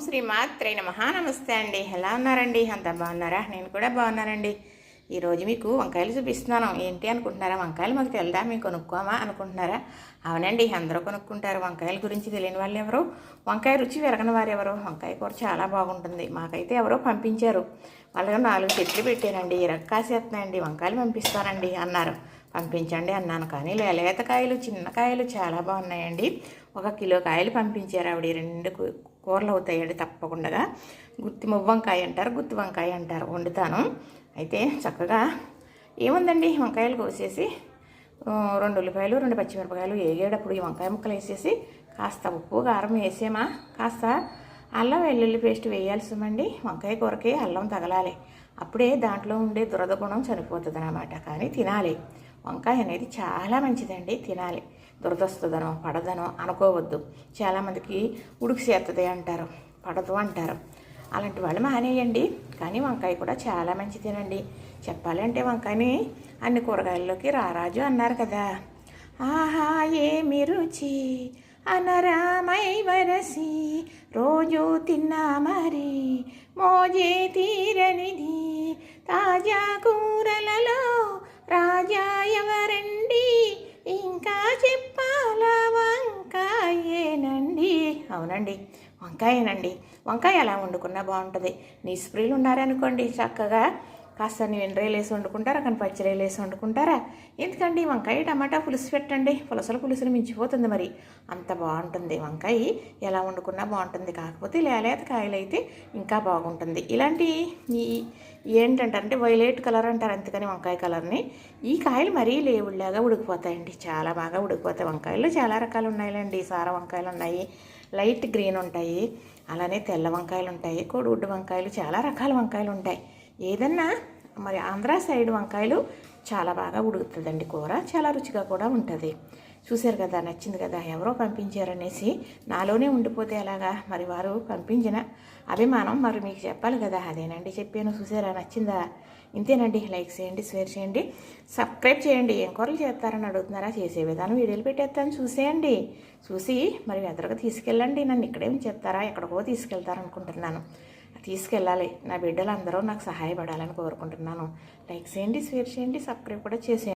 శ్రీ మాత్రే మహానమస్తే అండి. ఎలా ఉన్నారండి? అంత బాగున్నారా? నేను కూడా బాగున్నానండి. ఈరోజు మీకు వంకాయలు చూపిస్తున్నాను. ఏంటి అనుకుంటున్నారా? వంకాయలు మాకు తెలుదా? మేము కొనుక్కోమా అనుకుంటున్నారా? అవునండి అందరూ కొనుక్కుంటారు. వంకాయల గురించి తెలియని వాళ్ళు ఎవరు? వంకాయ రుచి వెరగని వారు ఎవరు? వంకాయ కూర చాలా బాగుంటుంది. మాకైతే ఎవరో పంపించారు. వాళ్ళకి నాలుగు చెట్లు పెట్టానండి. ఇరక్కాసేస్తున్నాయండి వంకాయలు పంపిస్తానండి అన్నారు. పంపించండి అన్నాను. కానీ లేత కాయలు చిన్న కాయలు చాలా బాగున్నాయండి. ఒక కిలో కాయలు పంపించారు ఆవిడ. రెండు కూరలు అవుతాయండి తప్పకుండా గుత్తి మువ్వంకాయ అంటారు గుత్తి వంకాయ అంటారు వండుతాను. అయితే చక్కగా ఏముందండి? వంకాయలు కోసేసి రెండు ఉల్లిపాయలు రెండు పచ్చిమిరపకాయలు వేగేటప్పుడు ఈ వంకాయ ముక్కలు వేసేసి కాస్త ఉప్పు కారం వేసేమా? కాస్త అల్లం వెల్లుల్లి పేస్ట్ వేయాల్సిమండి వంకాయ కూరకి అల్లం తగలాలి. అప్పుడే దాంట్లో ఉండే దురద గుణం చనిపోతుంది అన్నమాట కానీ తినాలి. వంకాయ అనేది చాలా మంచిదండి తినాలి. దురదస్తుదనం పడదనం అనుకోవద్దు. చాలామందికి ఉడుకు చేస్తుంది అంటారు పడదు అంటారు. అలాంటి వాళ్ళు మానేయండి కానీ వంకాయ కూడా చాలా మంచి తినండి. చెప్పాలంటే వంకాయని అన్ని కూరగాయల్లోకి రారాజు అన్నారు కదా. ఆహా ఏమి రుచి? అనరామై వరసి రోజు తిన్నా మరి మోజే తీరనిది తాజా అవునండి. వంకాయనండి. వంకాయ ఎలా వండుకున్నా బాగుంటుంది. నిస్ప్రీలు ఉన్నారనుకోండి చక్కగా. కాస్త ఎండ్రేలు వేసి వండుకుంటారా కానీ పచ్చిరేలు వేసి వండుకుంటారా? ఎందుకండి? వంకాయ టమాటా పులుసు పెట్టండి. పులసల పులుసులు మించిపోతుంది మరి. అంత బాగుంటుంది. వంకాయ ఎలా వండుకున్నా బాగుంటుంది. కాకపోతే లేలేత కాయలు అయితే ఇంకా బాగుంటుంది. ఇలాంటి ఈ ఏంటంటారు? వైలెట్ కలర్ అంటారు. అందుకని వంకాయ కలర్ని. ఈ కాయలు మరీ లేవుళ్ళగా ఉడికిపోతాయండి. చాలా బాగా ఉడికిపోతాయి. వంకాయలు చాలా రకాలు ఉన్నాయిలేండి సార వంకాయలు ఉన్నాయి లైట్ గ్రీన్ ఉంటాయి అలానే తెల్ల వంకాయలు ఉంటాయి కోడిగుడ్డు వంకాయలు చాలా రకాల వంకాయలు ఉంటాయి. ఏదన్నా మరి ఆంధ్ర సైడ్ వంకాయలు చాలా బాగా ఉడుకుతుందండి కూర. చాలా రుచిగా కూడా ఉంటుంది. చూశారు కదా నచ్చింది కదా ఎవరో పంపించారనేసి నాలోనే ఉండిపోతే ఎలాగా? మరి వారు పంపించిన అభిమానం మరి మీకు చెప్పాలి కదా అదేనండి చెప్పాను. చూసారా నచ్చిందా? ఇంతేనండి. లైక్ చేయండి షేర్ చేయండి సబ్స్క్రైబ్ చేయండి. ఏం కూరలు చేస్తారని అడుగుతున్నారా? చేసే విధానం వీడియోలు పెట్టేస్తాను. చూసేయండి. చూసి మరి ఎదురుగా తీసుకెళ్ళండి. నన్ను ఇక్కడేం చెప్తారా ఎక్కడికో తీసుకెళ్తారనుకుంటున్నాను. తీసుకెళ్ళాలి. నా బిడ్డలు అందరూ నాకు సహాయపడాలని కోరుకుంటున్నాను. లైక్ చేయండి షేర్ చేయండి సబ్స్క్రైబ్ కూడా చేసేయండి.